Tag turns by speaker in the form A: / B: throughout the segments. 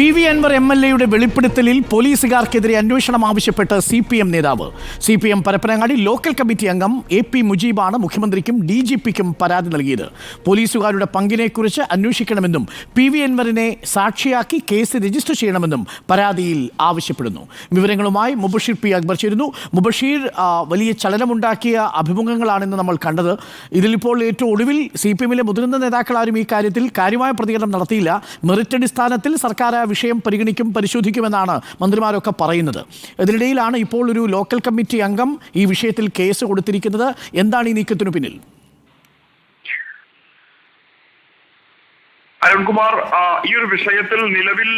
A: P V Anvar M L എയുടെ വെളിപ്പെടുത്തലിൽ പോലീസുകാർക്കെതിരെ അന്വേഷണം ആവശ്യപ്പെട്ട് സി പി എം നേതാവ്. C P M Parappanangadi local committee അംഗം എ പി മുജീബാണ് മുഖ്യമന്ത്രിക്കും ഡി ജി പിക്കും പരാതി നൽകിയത്. പോലീസുകാരുടെ പങ്കിനെക്കുറിച്ച് അന്വേഷിക്കണമെന്നും പി വി അൻവറിനെ സാക്ഷിയാക്കി കേസ് രജിസ്റ്റർ ചെയ്യണമെന്നും പരാതിയിൽ ആവശ്യപ്പെടുന്നു. വിവരങ്ങളുമായി മുബഷീർ പി അക്ബർ ചേരുന്നു. മുബഷീർ വലിയ ചലനമുണ്ടാക്കിയ അഭിമുഖങ്ങളാണെന്ന് നമ്മൾ കണ്ടത്. ഇതിലിപ്പോൾ ഏറ്റവും ഒടുവിൽ സി പി എമ്മിലെ മുതിർന്ന നേതാക്കൾ ആരും ഈ കാര്യത്തിൽ കാര്യമായ പ്രതികരണം നടത്തിയില്ല. മെറിറ്റ് അടിസ്ഥാനത്തിൽ സർക്കാർ വിഷയം പരിഗണിക്കും പരിശോധിക്കുമെന്നാണ് മന്ത്രിമാരൊക്കെ പറയുന്നത്. ഇതിനിടയിലാണ് ഇപ്പോൾ ഒരു ലോക്കൽ കമ്മിറ്റി അംഗം ഈ വിഷയത്തിൽ കേസ് കൊടുത്തിരിക്കുന്നത്. എന്താണ് ഈ നീക്കത്തിനു പിന്നിൽ?
B: അരുൺകുമാർ ഈ ഒരു വിഷയത്തിൽ നിലവിൽ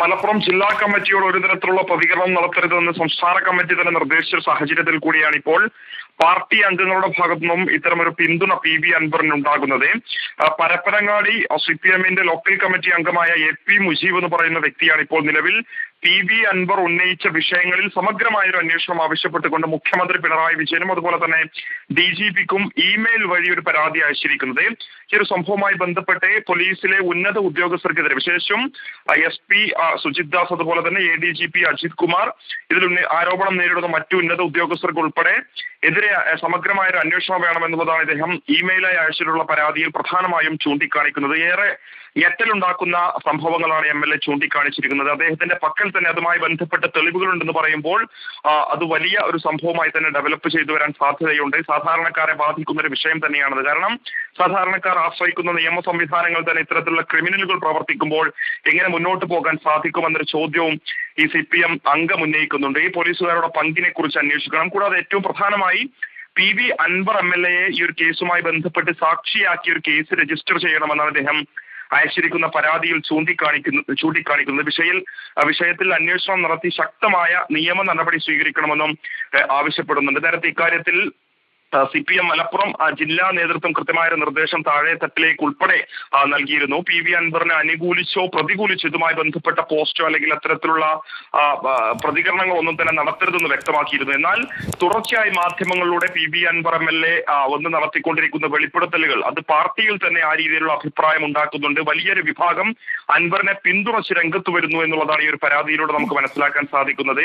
B: മലപ്പുറം ജില്ലാ കമ്മിറ്റിയോട് ഒരു തരത്തിലുള്ള പ്രതികരണം നടത്തരുതെന്ന് സംസ്ഥാന കമ്മിറ്റി തന്നെ നിർദ്ദേശിച്ച സാഹചര്യത്തിൽ കൂടിയാണ് ഇപ്പോൾ പാർട്ടി അംഗങ്ങളുടെ ഭാഗത്തു നിന്നും ഇത്തരമൊരു പിന്തുണ പി ബി അൻവറിന് ഉണ്ടാകുന്നത്. പരപ്പനങ്ങാടി സി പി എമ്മിന്റെ ലോക്കൽ കമ്മിറ്റി അംഗമായ എ പി മുജീബ് എന്ന് പറയുന്ന വ്യക്തിയാണ് ഇപ്പോൾ നിലവിൽ. പി ബി അൻവർ ഉന്നയിച്ച വിഷയങ്ങളിൽ സമഗ്രമായ ഒരു അന്വേഷണം ആവശ്യപ്പെട്ടുകൊണ്ട് മുഖ്യമന്ത്രി പിണറായി വിജയനും അതുപോലെ തന്നെ ഡി ജി പിക്കും ഇമെയിൽ വഴി ഒരു പരാതി അയച്ചിരിക്കുന്നത്. ഈ ഒരു സംഭവവുമായി ബന്ധപ്പെട്ട് പോലീസിലെ ഉന്നത ഉദ്യോഗസ്ഥർക്കെതിരെ വിശേഷം എസ് പി സുജിത് ദാസ് അതുപോലെ തന്നെ A D G P Ajith Kumar ഇതിൽ ആരോപണം നേരിടുന്ന മറ്റു ഉന്നത ഉദ്യോഗസ്ഥർക്ക് ഉൾപ്പെടെ എതിരെ സമഗ്രമായ ഒരു അന്വേഷണം വേണമെന്നുള്ളതാണ് ഇദ്ദേഹം ഇമെയിലായി അയച്ചിട്ടുള്ള പരാതിയിൽ പ്രധാനമായും ചൂണ്ടിക്കാണിക്കുന്നത്. ഏറെ ഞെട്ടലുണ്ടാക്കുന്ന സംഭവങ്ങളാണ് എം എൽ എ ചൂണ്ടിക്കാണിച്ചിരിക്കുന്നത്. അദ്ദേഹത്തിന്റെ പക്കൽ തന്നെ അതുമായി ബന്ധപ്പെട്ട തെളിവുകളുണ്ടെന്ന് പറയുമ്പോൾ അത് വലിയ ഒരു സംഭവമായി തന്നെ ഡെവലപ്പ് ചെയ്തു വരാൻ സാധ്യതയുണ്ട്. സാധാരണക്കാരെ ബാധിക്കുന്ന ഒരു വിഷയം തന്നെയാണത്. കാരണം സാധാരണക്കാർ ആശ്രയിക്കുന്ന നിയമ സംവിധാനങ്ങൾ തന്നെ ഇത്തരത്തിലുള്ള ക്രിമിനലുകൾ പ്രവർത്തിക്കുമ്പോൾ എങ്ങനെ മുന്നോട്ട് പോകാൻ സാധിക്കുമെന്നൊരു ചോദ്യവും ഈ സി പി എം അംഗം ഉന്നയിക്കുന്നുണ്ട് ഈ പോലീസുകാരുടെ പങ്കിനെ കുറിച്ച് അന്വേഷിക്കണം. കൂടാതെ ഏറ്റവും പ്രധാനമായി P V Anvar M L എയെ ഈ ഒരു കേസുമായി ബന്ധപ്പെട്ട് സാക്ഷിയാക്കി ഒരു കേസ് രജിസ്റ്റർ ചെയ്യണമെന്നാണ് അദ്ദേഹം അയച്ചിരിക്കുന്ന പരാതിയിൽ ചൂണ്ടിക്കാണിക്കുന്നു ചൂണ്ടിക്കാണിക്കുന്നത്. വിഷയിൽ വിഷയത്തിൽ അന്വേഷണം നടത്തി ശക്തമായ നിയമ നടപടി സ്വീകരിക്കണമെന്നും ആവശ്യപ്പെടുന്നുണ്ട്. നേരത്തെ ഇക്കാര്യത്തിൽ സി പി എം മലപ്പുറം ജില്ലാ നേതൃത്വം കൃത്യമായ നിർദ്ദേശം താഴെ തട്ടിലേക്ക് ഉൾപ്പെടെ നൽകിയിരുന്നു. പി വി അൻവറിനെ അനുകൂലിച്ചോ പ്രതികൂലിച്ചോ ഇതുമായി ബന്ധപ്പെട്ട പോസ്റ്റോ അല്ലെങ്കിൽ അത്തരത്തിലുള്ള പ്രതികരണങ്ങൾ ഒന്നും തന്നെ നടത്തരുതെന്ന് വ്യക്തമാക്കിയിരുന്നു. എന്നാൽ തുടർച്ചയായി മാധ്യമങ്ങളിലൂടെ P V Anvar M L A ഒന്ന് നടത്തിക്കൊണ്ടിരിക്കുന്ന വെളിപ്പെടുത്തലുകൾ അത് പാർട്ടിയിൽ തന്നെ ആ രീതിയിലുള്ള അഭിപ്രായം ഉണ്ടാക്കുന്നുണ്ട്. വലിയൊരു വിഭാഗം അൻവറിനെ പിന്തുണച്ച് രംഗത്ത് വരുന്നു എന്നുള്ളതാണ് ഈ ഒരു പരാതിയിലൂടെ നമുക്ക് മനസ്സിലാക്കാൻ സാധിക്കുന്നത്.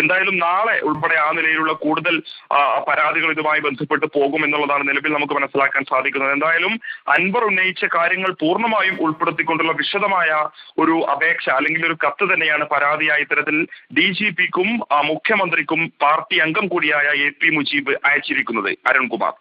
B: എന്തായാലും നാളെ ഉൾപ്പെടെ ആ നിലയിലുള്ള കൂടുതൽ പരാതികൾ ഇതുമായി ബന്ധപ്പെട്ട് പോകും എന്നുള്ളതാണ് നിലവിൽ നമുക്ക് മനസ്സിലാക്കാൻ സാധിക്കുന്നത്. എന്തായാലും അൻവർ ഉന്നയിച്ച കാര്യങ്ങൾ പൂർണമായും ഉൾപ്പെടുത്തിക്കൊണ്ടുള്ള വിശദമായ ഒരു അപേക്ഷ അല്ലെങ്കിൽ ഒരു കത്ത് തന്നെയാണ് പരാതിയായ ഇത്തരത്തിൽ ഡി ജി പിക്കും മുഖ്യമന്ത്രിക്കും പാർട്ടി അംഗം കൂടിയായ എ പി മുജീബ് അയച്ചിരിക്കുന്നത്. അരുൺകുമാർ.